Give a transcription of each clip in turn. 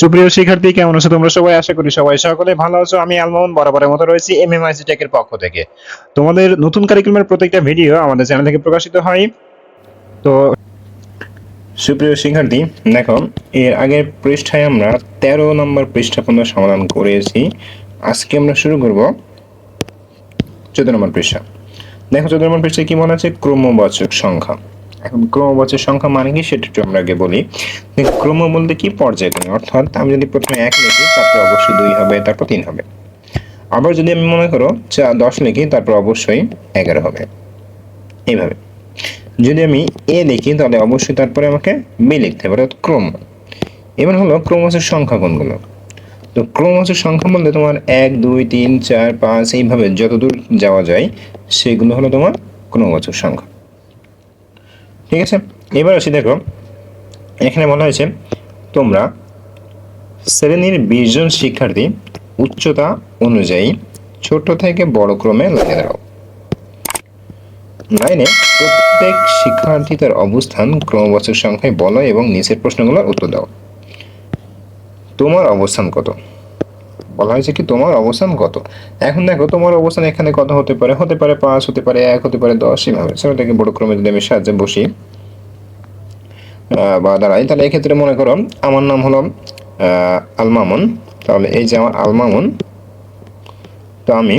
সুপ্রিয় শিক্ষার্থী, কেমন আছো তোমরা সবাই? আশা করি সবাই সকলে ভালো আছো। আমি আলমোহন, বরাবরের মতো রয়েছি এমএমআইসি টেকের পক্ষ থেকে। তোমাদের নতুন কারিকুলামের প্রত্যেকটা ভিডিও আমাদের চ্যানেল থেকে প্রকাশিত হয়। তো, সুপ্রিয় শিক্ষার্থী, দেখো, এর আগের পৃষ্ঠায় আমরা তেরো নম্বর পৃষ্ঠা পর্যন্ত সমাধান করেছি। আজকে আমরা শুরু করব চোদ্দ নম্বর পৃষ্ঠা। দেখো, চোদ্দ নম্বর পৃষ্ঠায় কি মনে আছে? ক্রমবাচক সংখ্যা। এখন ক্রমবাচক সংখ্যা মানে কি সেটা একটু আমরা আগে বলি। ক্রম বলতে কি? পর্যায়ক্রমে অর্থাৎ আমি যদি প্রথমে এক লিখি, তারপর অবশ্যই দুই হবে, তারপর তিন হবে। আবার যদি আমি মনে করো চা, দশ লিখি, তারপর অবশ্যই এগারো হবে। এইভাবে। যদি আমি এ লিখি, তাহলে অবশ্যই তারপরে আমাকে বি লিখতে হবে, অর্থাৎ ক্রম। এবার হলো ক্রমবাচক সংখ্যা কোনগুলো? তো ক্রমবাচক সংখ্যা বলতে তোমার এক, দুই, তিন, চার, পাঁচ, এইভাবে যতদূর যাওয়া যায়, সেগুলো হলো তোমার ক্রমবাচক সংখ্যা। ঠিক আছে? এবার আসি দেখো, এখানে বলা হয়েছে তোমরা শ্রেণির বিশ জন শিক্ষার্থী উচ্চতা অনুযায়ী ছোট থেকে বড় ক্রমে লাইনে দাঁড়াও। লাইনে প্রত্যেক শিক্ষার্থী তার অবস্থান ক্রমবাচক সংখ্যায় বলো এবং নিচের প্রশ্নগুলোর উত্তর দাও। তোমার অবস্থান কত? বলা হয়েছে কি তোমার অবস্থান কত? এখন দেখো, তোমার অবস্থান এখানে কত হতে পারে? হতে পারে পাঁচ, হতে পারে এক, হতে পারে দশ এইভাবে ছোটটাকে বড় ক্রমে যদি আমি সাহায্যে বসি বা দাঁড়াই, তাহলে এক্ষেত্রে মনে করো, আমার নাম হলো আলমামুন। তাহলে এই যে আমার আলমামুন, তো আমি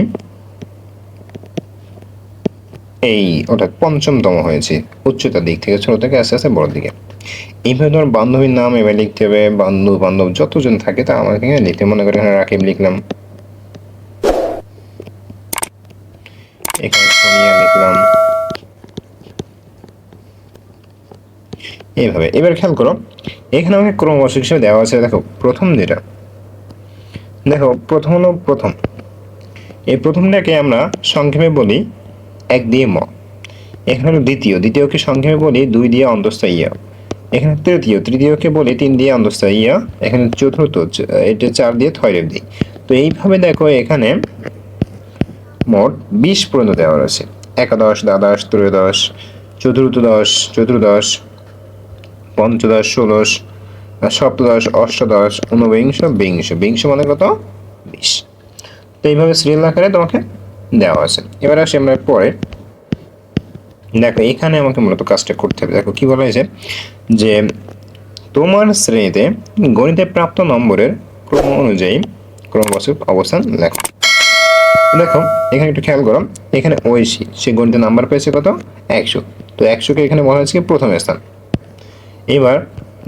এই অর্থাৎ পঞ্চমতম হয়েছি, উচ্চতার দিক থেকে, ছোট থেকে, আস্তে আস্তে, বড় দিকে। এইভাবে তোমার বান্ধবীর নাম এবার লিখতে হবে, বান্ধব বান্ধব যতজন থাকে তা আমাকে লিখতে মনে করে এখানে রাকিব লিখলাম। এখানে সোনিয়া লিখলাম। এইভাবে। এবার খেয়াল করো, এখানে আমাকে ক্রমবাচক হিসেবে দেওয়া আছে, দেখো, প্রথম যেটা। দেখো, প্রথম হলো প্রথম। এই প্রথমটাকে আমরা সংক্ষেপে বলি এক দিয়ে ম। এখানে হলো দ্বিতীয়। দ্বিতীয়কে সংক্ষেপে বলি দুই দিয়ে অন্তস্থ ইয়া। এখানে তৃতীয়, তৃতীয়কে বলি তিন দিয়ে অন্তস্থ ইয়া। এখানে চতুর্থ এটা চার দিয়ে থয়রেব দিই তো এইভাবে দেখো এখানে মোট বিশ পর্যন্ত দেওয়া রয়েছে। একাদশ, দ্বাদশ, ত্রয়োদশ চতুর্থদশ চতুর্দশ, পঞ্চদশ, ষোলশ সপ্তদশ, অষ্টাদশ, ঊনবিংশ, বিংশ। বিংশ মানে কত? বিশ। তো এইভাবে সিরিয়াল আকারে তোমাকে দেওয়া আছে। এবার আসি আমরা পরে দেখো, এখানে আমাকে মূলত কাজটা করতে হবে। দেখো, কি বলা হয়েছে? যে তোমার শ্রেণীতে গণিতে প্রাপ্ত নম্বরের ক্রম অনুযায়ী ক্রমবাচক অবস্থান লেখো। দেখো, এখানে একটু খেয়াল করো, এখানে ঐশী, সে গণিতে নাম্বার পেয়েছে কত? একশো। তো একশোকে এখানে বলা হয়েছে প্রথম স্থান। এবার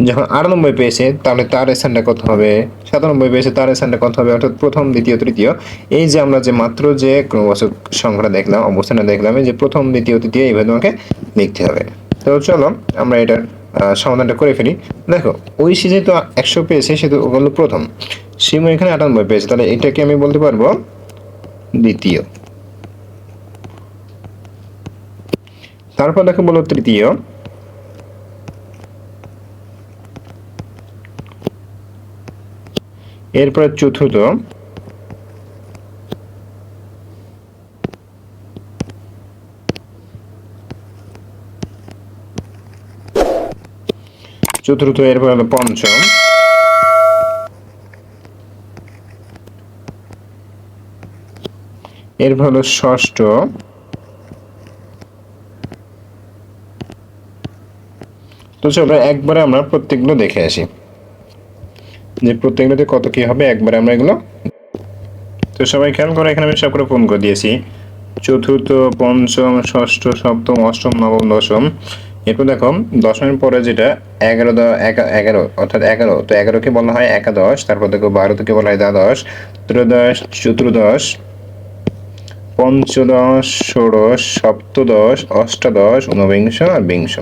যখন আটানব্বই পেয়েছে, তাহলে তার স্থানটা কত হবে? সাতানব্বই পেয়েছে, তার স্থানটা কত হবে? অর্থাৎ প্রথম, দ্বিতীয়, তৃতীয়। এই যে আমরা যে মাত্র যে ক্রমবাচক সংখ্যাটা দেখলাম, অবস্থানটা দেখলাম যে প্রথম, দ্বিতীয়, তৃতীয়, এইভাবে তোমাকে লিখতে হবে। তো চলো, আমরা এটার সমাধানটা করে ফেলি। দেখো ওই সে যেহেতু একশো পেয়েছে, সেহেতু ওগুলো প্রথম। সিমু এখানে আটানব্বই পেয়েছে, তাহলে এটাকে আমি বলতে পারব দ্বিতীয়। তারপর দেখো বলো তৃতীয়। এরপরে চতুর্থ। চতুর্থ, এরপর হলো পঞ্চম। এরপর হলো ষষ্ঠ। তো চলো, একবারে আমরা প্রত্যেকগুলো দেখে আসি। যে প্রত্যেকটাতে কত কি হবে, একবারে আমরা এগুলো তো সবাই খেয়াল করো, এখানে আমি সব করে ফোন করে দিয়েছি। চতুর্থ, পঞ্চম, ষষ্ঠ, সপ্তম, অষ্টম, নবম, দশম। এরপর দেখো, দশমের পরে যেটা, এগারো এগারো, অর্থাৎ এগারো। তো এগারোকে বলা হয় একাদশ, তারপর দেখো বারোকে বলা হয় দ্বাদশ, ত্রয়োদশ, চতুর্দশ, পঞ্চদশ, ষোড়শ, সপ্তদশ, অষ্টাদশ, ঊনবিংশ, আর বিংশ।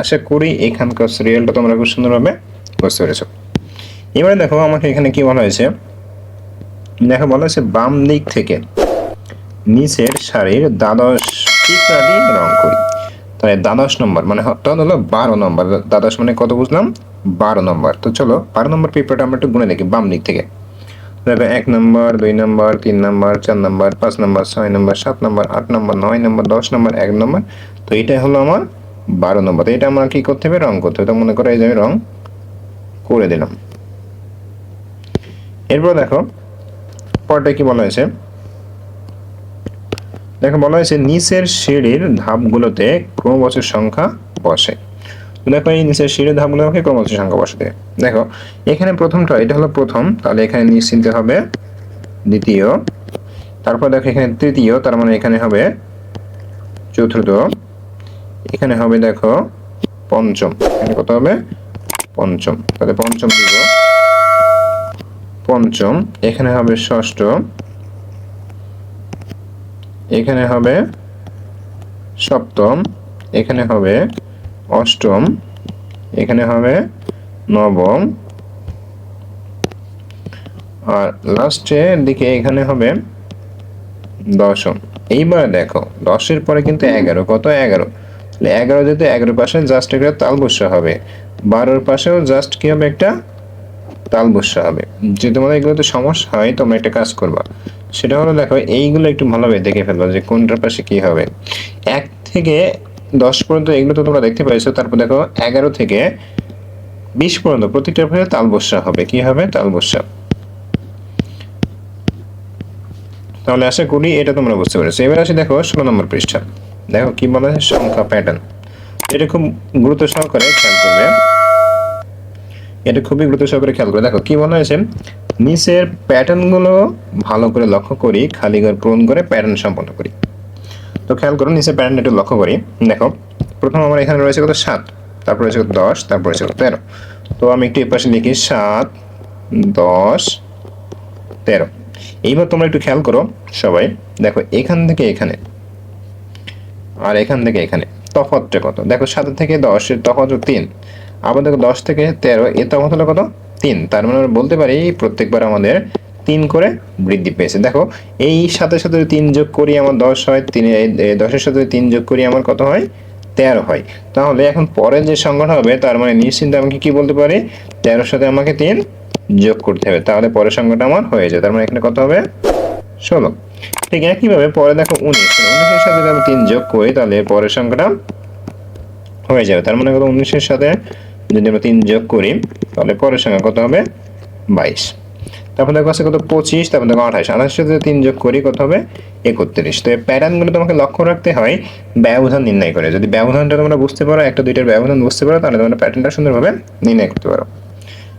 আশা করি এখানকার সিরিয়ালটা তোমরা খুব সুন্দরভাবে বুঝতে পেরেছ। এবারে দেখো আমাকে এখানে কি বলা হয়েছে? দেখো বলা হয়েছে, বাম দিক থেকে নিচের সারির দ্বাদশ চিত্রাদি রং করি। তাহলে দ্বাদশ নম্বর মানে অর্থাৎ হলো বারো নম্বর। দ্বাদশ মানে কত বুঝলাম? বারো নম্বর। তো চলো, বারো নম্বর পেপারটা আমরা একটু গুনে দেখি, বাম দিক থেকে। দেখো, এক নম্বর, দুই নম্বর, তিন নম্বর, চার নম্বর, পাঁচ নম্বর, ছয় নম্বর, সাত নম্বর, আট নম্বর, নয় নম্বর, দশ নম্বর, এক নম্বর। তো এটা হলো আমার বারো নম্বর। তো এটা আমরা কি করতে হবে? রং করতে হবে। তো মনে করো এই যে আমি রং করে দিলাম। এরপর দেখো, পরটা কি বলা হয়েছে? দেখো, বলা হয়েছে, নিচের সিঁড়ির ধাপগুলোতে ক্রমবচের সংখ্যা বসে। দেখো, এই নিচের সিঁড়ির ধাপগুলোকে ক্রমবচের সংখ্যা বসাতে দেখো, এখানে প্রথমটা, এটা হলো প্রথম, তাহলে এখানে নিচ চিনতে হবে দ্বিতীয়। তারপর দেখো, এখানে তৃতীয়, তার মানে এখানে হবে চতুর্থ। এখানে হবে, দেখো, পঞ্চম। এখানে কত হবে? পঞ্চম। তাহলে পঞ্চম দিব। পঞ্চম এখানে হবে ষষ্ঠ এখানে হবে সপ্তম এখানে হবে অষ্টম এখানে হবে নবম আর লাস্টের দিকে এখানে হবে দশম। এইবার দেখো দশের পরে কিন্তু এগারো কত এগারো? তাহলে এগারো যেহেতু এগারো পাশে জাস্ট একটা তাল বসা হবে বারোর পাশেও জাস্ট কি হবে একটা তাল বসা হবে। যদি তোমাদের এগুলোতে সমস্যা হয়, তোমরা একটা কাজ করবা। সেটা হলো দেখো, এইগুলো একটু ভালোভাবে দেখে ফেলবা যে কোনটার পাশে কি হবে। এক থেকে দশ পর্যন্ত এগুলো তো তোমরা দেখতে পাইছো তারপর দেখো, এগারো থেকে বিশ পর্যন্ত প্রত্যেকটার পাশে তাল বসা হবে। কি হবে? তাল বসা। তাহলে আশা করি এটা তোমরা বুঝতে পেরেছ। এবার আসি দেখো, ষোলো নম্বর পৃষ্ঠা। দেখো কি বলা আছে সংখ্যা প্যাটার্ন এটা খুব গুরুত্ব সহকারে খেয়াল করবে। এটা খুবই গুরুত্ব সহকারে খেয়াল করে। দেখো, কি বলা হয়েছে? নিচের প্যাটার্নগুলো ভালো করে লক্ষ্য করি, খালি ঘর পূরণ করে প্যাটার্ন সম্পন্ন করি। তো খেয়াল করো, নিচের প্যাটার্ন একটু লক্ষ্য করি। দেখো, প্রথম আমার এখানে রয়েছে কত? সাত। তারপর রয়েছে কত? দশ। তারপর রয়েছে কত? তেরো। তো আমি একটু এ পাশে লিখি, সাত, দশ, তেরো। এইবার তোমরা একটু খেয়াল করো সবাই। দেখো, এখান থেকে এখানে আর এখান থেকে এখানে। তফাতটা কত? দেখো, সাত থেকে দশের হলো তিন। আবার দেখো দশ থেকে তেরো এর তফাৎ হলো কত? তিন। তার মানে আমরা বলতে পারি প্রত্যেকবার আমাদের তিন করে বৃদ্ধি পেয়েছে। দেখো, এই সাথে সাথে তিন যোগ করি আমার দশ হয়, তিন দশের সাথে তিন যোগ করি আমার কত হয়? তেরো হয়। তাহলে এখন পরের যে সংখ্যাটা হবে, তার মানে নিশ্চিন্তে আমাকে কি বলতে পারি? তেরোর সাথে আমাকে তিন যোগ করতে হবে। তাহলে পরের সংখ্যাটা আমার হয়ে যায়। তার মানে এখানে কত হবে? ষোলো। ঠিক একইভাবে পরে দেখো উনিশ। উনিশের সাথে আমি তিন যোগ করি, তাহলে পরের সংখ্যাটা হয়ে যাবে। তার মানে কত উনিশের সাথে যদি আমরা তিন যোগ করি, তাহলে পরের সংখ্যা কত হবে? বাইশ। তারপর দেখো আছে কত? পঁচিশ, তারপর দেখো আঠাশ। আঠাশের সাথে তিন যোগ করি কত হবে? একত্রিশ। তো এই প্যাটার্নগুলো তোমাকে লক্ষ্য রাখতে হয় ব্যবধান নির্ণয় করে। যদি ব্যবধানটা তোমরা বুঝতে পারো, একটা দুইটার ব্যবধান বুঝতে পারো, তাহলে তোমরা প্যাটার্নটা সুন্দরভাবে নির্ণয় করতে পারো।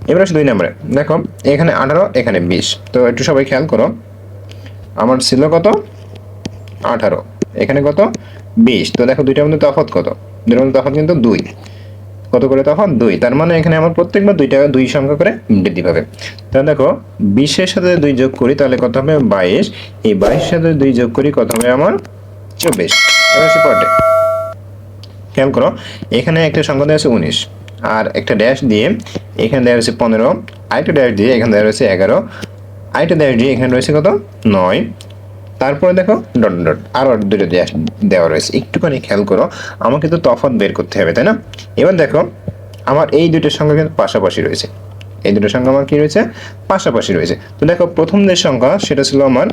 এবার আসে দুই নম্বরে। দেখো, এখানে আঠারো, এখানে বিশ। তো একটু সবাই খেয়াল করো। আমার ছিল কত? আঠারো। এখানে কত? বিশ। তো দেখো দুইটার মধ্যে তফাৎ কত? দুইটার মধ্যে তফাৎ কিন্তু দুই। কত করে তফাৎ দুই। তার মানে এখানে আমার প্রত্যেকবার দুইটা দুই সংখ্যা করে বৃদ্ধি পাবে। তাহলে দেখো, বিশের সাথে দুই যোগ করি, তাহলে কত হবে? বাইশ। এই বাইশের সাথে দুই যোগ করি, কত হবে আমার? চব্বিশ। এবার পটে খেয়াল করো, এখানে একটা সংখ্যা দেওয়া আছে উনিশ। আর একটা ড্যাশ দিয়ে এখানে দেওয়া রয়েছে পনেরো। আরেকটা ড্যাশ দিয়ে এখানে দেওয়া রয়েছে এগারো। আরেকটা ড্যাশ দিয়ে এখানে রয়েছে কত? নয়। তারপরে দেখো, ডট ডট আরও দুটো দেওয়া রয়েছে। একটুখানি খেয়াল করো, আমাকে তো তফাৎ বের করতে হবে, তাই না? এবার দেখো, আমার এই দুটোর সংখ্যা কিন্তু পাশাপাশি রয়েছে। এই দুটো সংখ্যা আমার কি রয়েছে? পাশাপাশি রয়েছে। তো দেখো, প্রথম যে সংখ্যা, সেটা ছিল আমার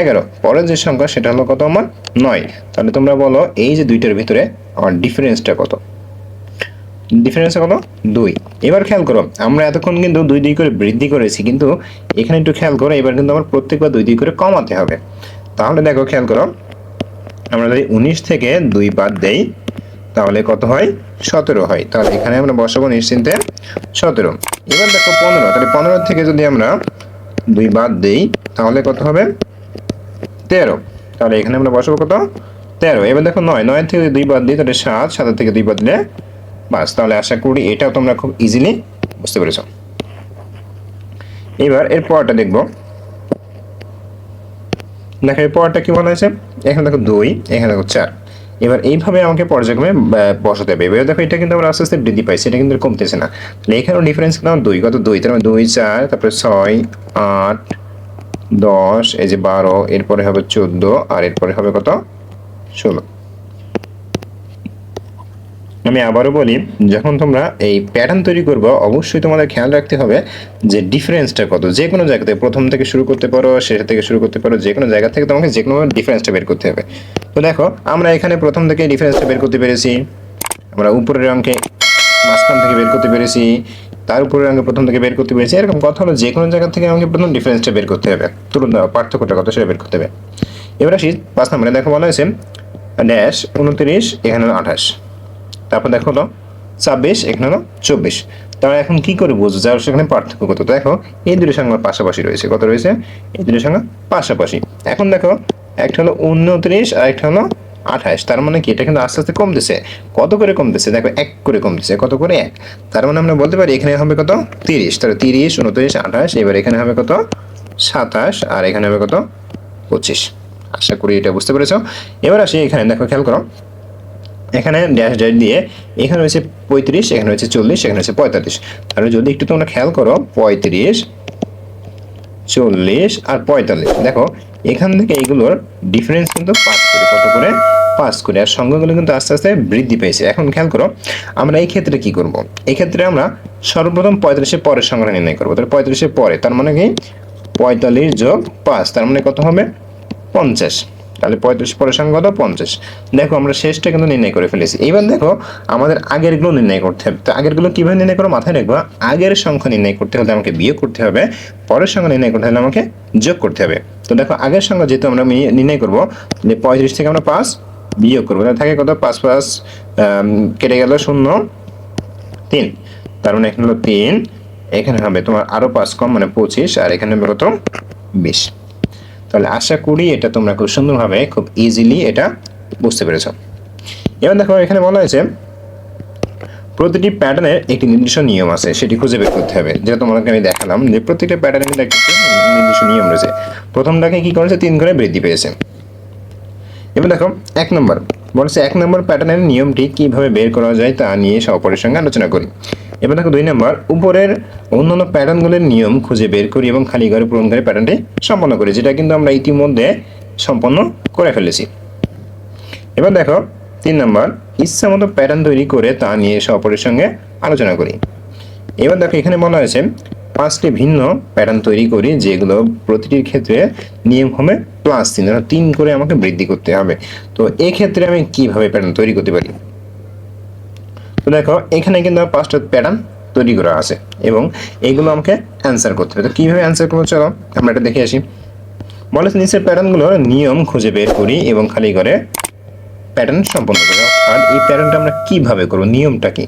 এগারো। পরের যে সংখ্যা, সেটা হলো কত আমার? নয়। তাহলে তোমরা বলো, এই যে দুইটার ভিতরে আমার ডিফারেন্সটা কত? ডিফারেন্স কত? দুই। এবার খেয়াল করো, আমরা এতক্ষণ কিন্তু দুই দুই করে বৃদ্ধি করেছি, কিন্তু এখানে একটু খেয়াল করো, এবার কিন্তু আমার প্রত্যেকবার দুই দুই করে কমাতে হবে। তাহলে দেখো, খেয়াল করো। আমরা যদি উনিশ থেকে দুই বাদ দেই, তাহলে কত হয়? সতেরো হয়। তাহলে এখানে আমরা বসাবো নিশ্চিন্তে সতেরো। এবার দেখো পনেরো। তাহলে পনেরো থেকে যদি আমরা দুই বাদ দেই, তাহলে কত হবে? তেরো। তাহলে এখানে আমরা বসাবো কত? তেরো। এবার দেখো নয়। নয় থেকে দুই বাদ দিই, তাহলে সাত। সাতের থেকে দুই বাদ দিলে বাস তাহলে আশা করি এটাও তোমরা খুব ইজিলি বুঝতে পেরেছ। এবার এর পরটা দেখব। দেখো এর পরটা কি মনে হয়েছে? এখানে দেখো দুই, এখানে দেখো চার। এবার এইভাবে আমাকে পর্যায়ক্রমে বসাতে হবে। এবার দেখো, এটা কিন্তু আমরা আস্তে আস্তে বৃদ্ধি পাইছে, এটা কিন্তু কমতেছে না। তাহলে এখানেও ডিফারেন্স কিন্তু দুই কত দুই, তার মানে দুই, চার, তারপরে ছয়, আট, দশ, এই যে বারো, এরপরে হবে চোদ্দ, আর এরপরে হবে কত? ষোলো। আমি আবারও বলি, যখন তোমরা এই প্যাটার্ন তৈরি করবে, অবশ্যই তোমাদের খেয়াল রাখতে হবে যে ডিফারেন্সটা কত। যে কোনো জায়গা থেকে প্রথম থেকে শুরু করতে পারো, শেষ থেকে শুরু করতে পারো, যে কোনো জায়গা থেকে তোমাকে যে কোনো ডিফারেন্সটা বের করতে হবে। তো দেখো, আমরা এখানে প্রথম থেকে ডিফারেন্সটা বের করতে পেরেছি। আমরা উপরের অঙ্কে মাঝখান থেকে বের করতে পেরেছি। তার উপরে আমাকে প্রথম থেকে বের করতে পেরেছি। এরকম কথা হলো, যে কোনো জায়গা থেকে আমাকে প্রথম ডিফারেন্সটা বের করতে হবে। তুলন পার্থক্যটা কত সেটা বের করতে হবে। এবার আসি পাঁচ নম্বরে। দেখো বলা হয়েছে ড্যাশ উনত্রিশ, এখানে আঠাশ। তারপর দেখো হলো ছাব্বিশ, এখানে হলো চব্বিশ। তারা এখন কি করে বুঝব? যার সেখানে পার্থক্য কত দেখো, এই দুটো সংখ্যা পাশাপাশি রয়েছে। কত রয়েছে? এই দুটো সংখ্যা পাশাপাশি। এখন দেখো, একটা হলো উনত্রিশ আর একটা হলো আঠাশ। তার মানে কি? এটা কিন্তু আস্তে আস্তে কমতেছে। কত করে কমতেছে? দেখো, এক করে কমতেছে। কত করে এক? তার মানে আমরা বলতে পারি এখানে হবে কত? তিরিশ। তাহলে তিরিশ, উনত্রিশ, আঠাশ, এবার এখানে হবে কত? সাতাশ আর এখানে হবে কত? পঁচিশ। আশা করি এটা বুঝতে পেরেছ। এবার আসি এখানে। দেখো, খেয়াল করো। এখানে ড্যাশ ড্যাশ দিয়ে, এখানে রয়েছে পঁয়ত্রিশ, এখানে রয়েছে চল্লিশ, এখানে রয়েছে পঁয়তাল্লিশ। তাহলে যদি একটু তোমরা খেয়াল করো, পঁয়ত্রিশ, চল্লিশ আর পঁয়তাল্লিশ। দেখো, এখান থেকে এইগুলোর ডিফারেন্স কিন্তু পাঁচ করে, কত করে? পাঁচ করে। আর সংখ্যাগুলো কিন্তু আস্তে আস্তে বৃদ্ধি পেয়েছে। এখন খেয়াল করো, আমরা এই ক্ষেত্রে কি করব? এই ক্ষেত্রে আমরা সর্বপ্রথম পঁয়তাল্লিশের পরের সংখ্যা নির্ণয় করব। তাহলে পঁয়তাল্লিশের পরে, তার মানে কি? পঁয়তাল্লিশ যোগ পাঁচ, তার মানে কত হবে? পঞ্চাশ। তাহলে পঁয়ত্রিশ পরের সংখ্যা কত? পঞ্চাশ। দেখো, আমরা শেষটা কিন্তু নির্ণয় করে ফেলেছি। এবার দেখো, আমাদের আগেরগুলো নির্ণয় করতে হবে। তো আগেরগুলো কীভাবে নির্ণয় করো মাথায় রাখব আগের সংখ্যা নির্ণয় করতে হলে আমাকে বিয়োগ করতে হবে, পরের সংখ্যা নির্ণয় করতে হলে আমাকে যোগ করতে হবে। তো দেখো, আগের সংখ্যা যেহেতু আমরা নির্ণয় করব, যে পঁয়ত্রিশ থেকে আমরা পাঁচ বিয়োগ করব, তাহলে থাকে কত? পাঁচ পাঁচ কেটে গেল শূন্য, তিন। তার মানে এখানে হলো তিন, এখানে হবে তোমার আরও পাঁচ কম মানে পঁচিশ, আর এখানে কত? বিশ। তাহলে আশা করি এটা তোমরা খুব সুন্দরভাবে, খুব ইজিলি এটা বুঝতে পেরেছ। এবার দেখো, এখানে বলা হয়েছে, প্রতিটি প্যাটার্নের একটি নির্দিষ্ট নিয়ম আছে, সেটি খুঁজে বের করতে হবে। যেটা তোমাকে আমি দেখালাম যে প্রত্যেকটা প্যাটার্নের কিন্তু নির্দিষ্ট নিয়ম রয়েছে। প্রথমটাকে কি করেছে? তিন করে বৃদ্ধি পেয়েছে। এবার দেখো, এক নম্বর। বলেছে, এক নম্বর প্যাটার্নের নিয়মটি কীভাবে বের করা যায় তা নিয়ে সপরের সঙ্গে আলোচনা করি। এবার দেখো দুই নম্বর, উপরের অন্যান্য প্যাটার্নগুলোর নিয়ম খুঁজে বের করি এবং খালি ঘরে পূরণ করে প্যাটার্নটি সম্পন্ন করি, যেটা কিন্তু আমরা ইতিমধ্যে সম্পন্ন করে ফেলেছি। এবার দেখো তিন নম্বর, ইচ্ছা মতো প্যাটার্ন তৈরি করে তা নিয়ে সপরের সঙ্গে আলোচনা করি। এবার দেখো এখানে বলা হয়েছে, পাঁচটি ভিন্ন প্যাটার্ন তৈরি করি, যেগুলো প্রতিটির ক্ষেত্রে নিয়ম হবে প্লাস তিন তিন করে আমাকে বৃদ্ধি করতে হবে। তো এক্ষেত্রে আমি কীভাবে প্যাটার্ন তৈরি করতে পারি? তো দেখো, এখানে কিন্তু পাঁচটা প্যাটার্ন তৈরি করা আছে এবং এগুলো আমাকে অ্যান্সার করতে হবে। তো কীভাবে অ্যান্সার করব চলো, আমরা এটা দেখে আসি। বলে নিচের প্যাটার্নগুলোর নিয়ম খুঁজে বের করি এবং খালি করে প্যাটার্ন সম্পন্ন করি। আর এই প্যাটার্নটা আমরা কীভাবে করব, নিয়মটা কি?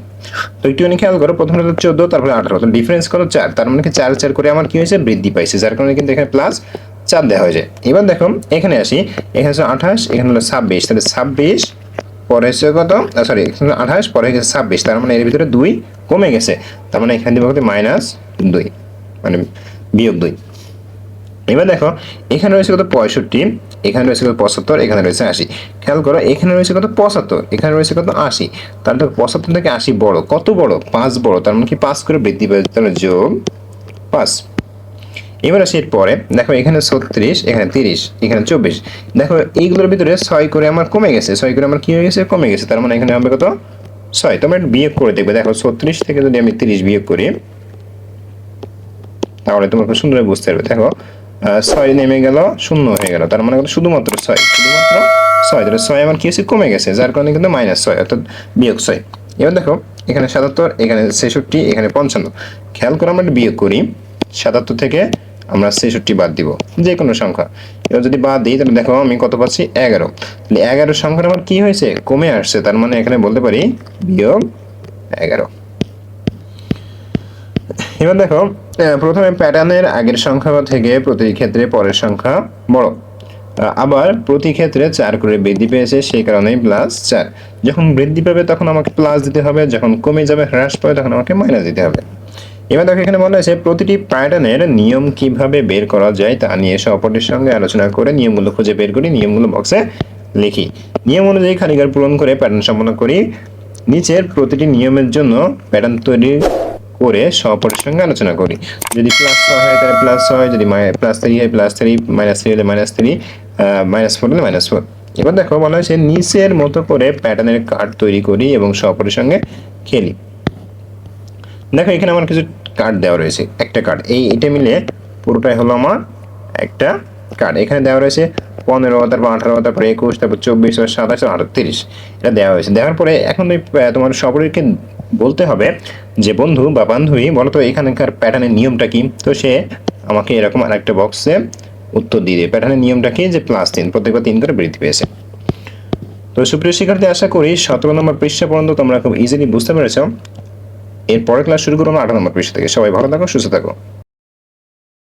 তো একটুখানি খেয়াল করো, প্রথমে হলো চোদ্দ, তারপরে আঠারো। তো ডিফারেন্স করো চার, তার মানে চার চার করে আমার কী হয়েছে? বৃদ্ধি পাইছে। যার কারণে কিন্তু এখানে প্লাস চার দেওয়া হয়েছে। এবার দেখো, এখানে আসি, এখানে হচ্ছে আঠাশ, এখানে হলো ছাব্বিশ। তাহলে ছাব্বিশ পরে হচ্ছে কত? সরি আঠাশ, পরে হচ্ছে ছাব্বিশ, তার মানে এর ভিতরে দুই কমে গেছে। তার মানে এখানে দিব মাইনাস দুই মানে বিয়োগ দুই। এবার দেখো, এখানে রয়েছে কত? পঁয়ষট্টি, এখানে রয়েছে কত? পঁচাত্তর, এখানে রয়েছে আশি। খেয়াল করো, এখানে রয়েছে কত? পঁচাত্তর, এখানে রয়েছে কত? আশি। তাহলে দেখো, পঁচাত্তর থেকে আশি বড়, কত বড়? পাঁচ বড়, তার মানে কি পাঁচ করে বৃদ্ধি পেয়েছে তাহলে যোগ পাঁচ। এবার আসি এর পরে। দেখো এখানে ছত্রিশ, এখানে তিরিশ, এখানে চব্বিশ। দেখো এইগুলোর ভিতরে ছয় করে আমার কমে গেছে। ছয় করে আমার কি হয়ে গেছে? কমে গেছে। তার মানে এখানে হবে কত? ছয়। তোমরা বিয়োগ করে দেখবে। দেখো ছত্রিশ থেকে যদি আমি তিরিশ বিয়োগ করি, তাহলে তোমার খুব সুন্দর বুঝতে পারবে। দেখো ছয় নেমে গেল, শূন্য হয়ে গেল। তার মানে? শুধুমাত্র ছয়। শুধুমাত্র ছয়। তাহলে ছয় আমার কি হয়েছে? কমে গেছে। যার কারণে কিন্তু মাইনাস ছয়, অর্থাৎ বিয়োগ ছয়। এবার দেখো, এখানে সাতাত্তর, এখানে ছেষট্টি, এখানে পঞ্চান্ন। খেয়াল করে আমরা বিয়োগ করি। সাতাত্তর থেকে আমরা ছেষট্টি বাদ দিব যে কোনো সংখ্যা। এবার যদি বাদ দিই, তাহলে দেখো আমি কত পাচ্ছি? এগারো। তাহলে এগারো সংখ্যাটা আমার কি হয়েছে? কমে আসছে, তার মানে এখানে বলতে পারি বিয়োগ এগারো। এবার দেখো প্রথমে প্যাটার্নের আগের সংখ্যা থেকে প্রতি ক্ষেত্রে পরের সংখ্যা বড়। আবার প্রতি ক্ষেত্রে চার করে বৃদ্ধি পেয়েছে, সেই কারণেই প্লাস চার। যখন বৃদ্ধি পাবে, তখন আমাকে প্লাস দিতে হবে, যখন কমে যাবে, হ্রাস পাবে, তখন আমাকে মাইনাস দিতে হবে। এবার দেখো, এখানে বলা হয়েছে, প্রতিটি প্যাটার্নের নিয়ম কীভাবে বের করা যায় তা নিয়ে সহপাঠীর সঙ্গে আলোচনা করে নিয়মগুলো খুঁজে বের করি নিয়মগুলো বক্সে লিখি। নিয়ম অনুযায়ী খালিগার পূরণ করে প্যাটার্ন সম্পন্ন করি। নিচের প্রতিটি নিয়মের জন্য প্যাটার্ন তৈরি করে সহপাঠীর সঙ্গে আলোচনা করি। যদি প্লাস ছয় হয়, তাহলে প্লাস ছয় যদি প্লাস থ্রি হয় প্লাস থ্রি মাইনাস থ্রি হলে মাইনাস থ্রি মাইনাস ফোর হলে মাইনাস ফোর এবার দেখো, বলা হয়েছে, নিচের মতো করে প্যাটার্নের কার্ড তৈরি করি এবং সহপাঠীর সঙ্গে খেলি। দেখো, এখানে আমার কিছু কার্ড দেওয়া রয়েছে, একটা কার্ড এই এটা মিলে পুরোটাই হলো আমার একটা কার্ড এখানে দেওয়া রয়েছে পনেরো তারপর আঠারো তারপর একুশ, তারপর চব্বিশ সাতাশ আটত্রিশ। এটা দেওয়া হয়েছে দেওয়ার পরে এখন তোমার সপরিকে বলতে হবে যে, বন্ধু বা বান্ধবী, বলতো এখানকার প্যাটার্নের নিয়মটা কি? তো সে আমাকে এরকম আরেকটা বক্সে উত্তর দিয়ে দেবে। প্যাটার্নের নিয়মটা কি? যে প্লাস তিন, প্রত্যেকবার তিন করে বৃদ্ধি পেয়েছে। তো সুপ্রিয় শিক্ষার্থী, আশা করি সতেরো নম্বর পৃষ্ঠা পর্যন্ত তোমরা খুব ইজিলি বুঝতে পেরেছ। এর পরের ক্লাস শুরু করব আঠারো নম্বর পৃষ্ঠা থেকে। সবাই ভালো থাকো সুস্থ থাকো।